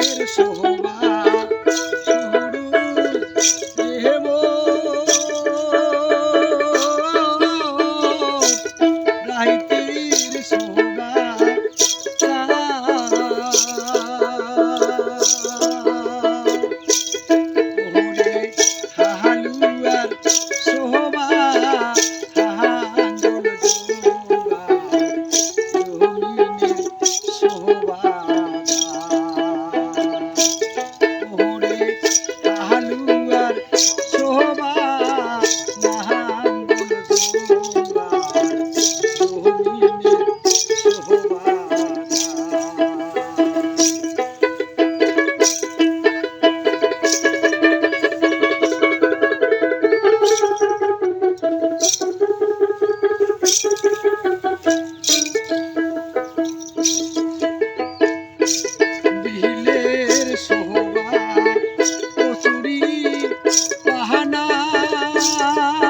eres hoy. Bye.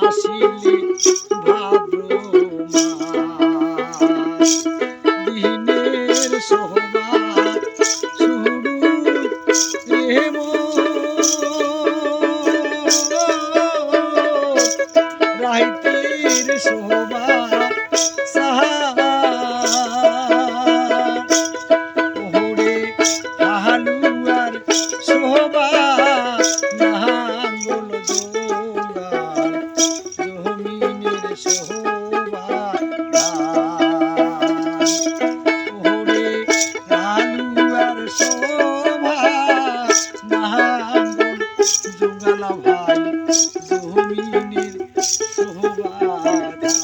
আসিলি ভাদ্র দিনের সহবা শুরু প্রেম রাইতের সহবা সাহা সোমিনীর সোহবাধা